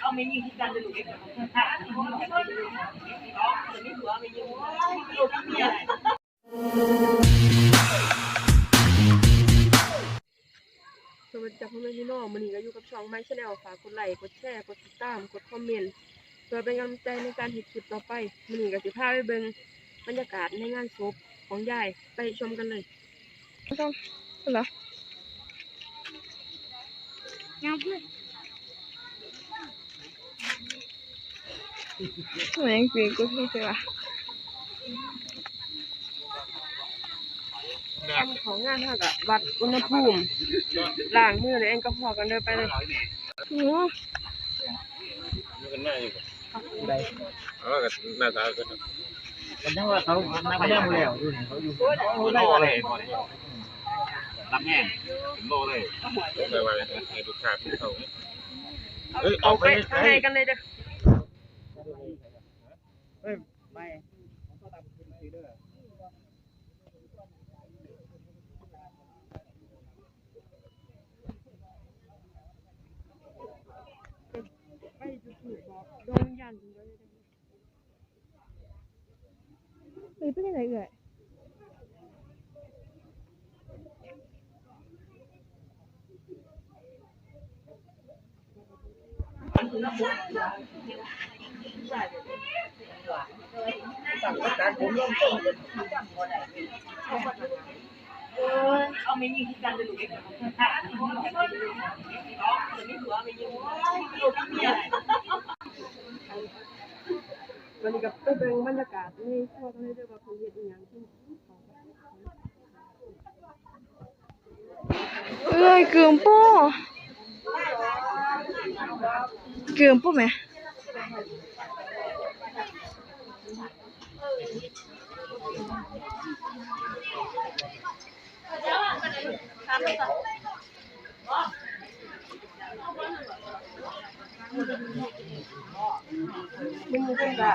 เอาไม่ยิงที่กันเลยลูกเอ็กซ์สวัสดีจ้าพ่อแม่พี่น้องวันนี้ก็อยู่กับช่องไม้ชาแนลฝากกดไลค์ กดแชร์ กดติดตาม กดคอมเมนต์เพื่อเป็นกำลังใจในการเห็ดคลิปต่อไปวันนี้ก็สิพาไปเบิ่งบรรยากาศในงานศพของยายไปชมกันเลยต้องเหรอ งับเลยแมงปีกุไม่ใช่ปะทำของงานเท่ากับวัดอุณหภูมิล้างมือเลยแอลกอฮอกันเดินไปเลยโอ้มันน่าอยู่เออก็หน้าตาก็มันยังว่าเขาเขายังแล้วอยู่นี่เขาอยู่โลเลย รับแห้งโลเลยไปไว้ให้ลูกค้าเขาเอ้ยเอาเอาไปไปข้างในกันเลยเด้อเฮ้ยไม่ไปจุดถูกบอกดวงวิญญาณถึงเลยเด้อเฮ้ยเป็นยังไงเอ่ย เอาไม่ยิงที่กันเลยลูกเอ็กซ์วันนี้ก็ไปเบิ่งบรรยากาศในครัวกันเลยเด้อว่าเพิ่นเฮ็ดอีหยังที่เอ้ยเกือมปู เกือมปูไหมมึงเพิ่นก็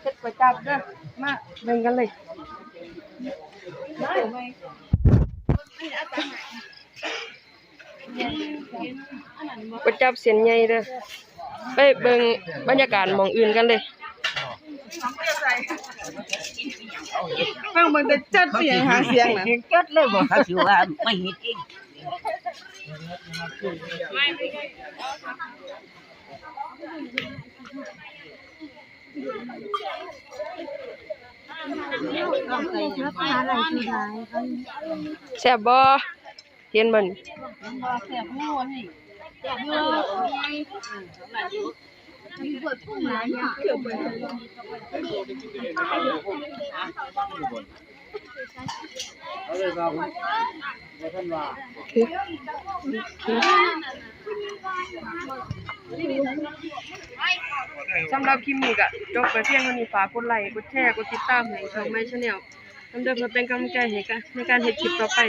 เฮ็ดประจับเด้อมาเบิ่งกันเลยประจับเสียนใหญ่เด้อ ไปเบิ่งบรรยากาศหมองอื่นกันเลยฟังมันจะจัดเสียงหาเสียงนะเห็นจัดเลยบ่เขาสิว่าไม่เห็นจริงแซ่บบ่เห็นบ่น เขาเลยว่าบ่ท่านว่าสำหรับคลิปนี้ก็จบไปเพียงเท่านี้ฝากกดไลค์กดแชร์กดติดตามให้ช่องไม้ชาแนลนำเดิมมาเป็นกำลังใจให้กันในการเฮ็ดคลิปต่อไป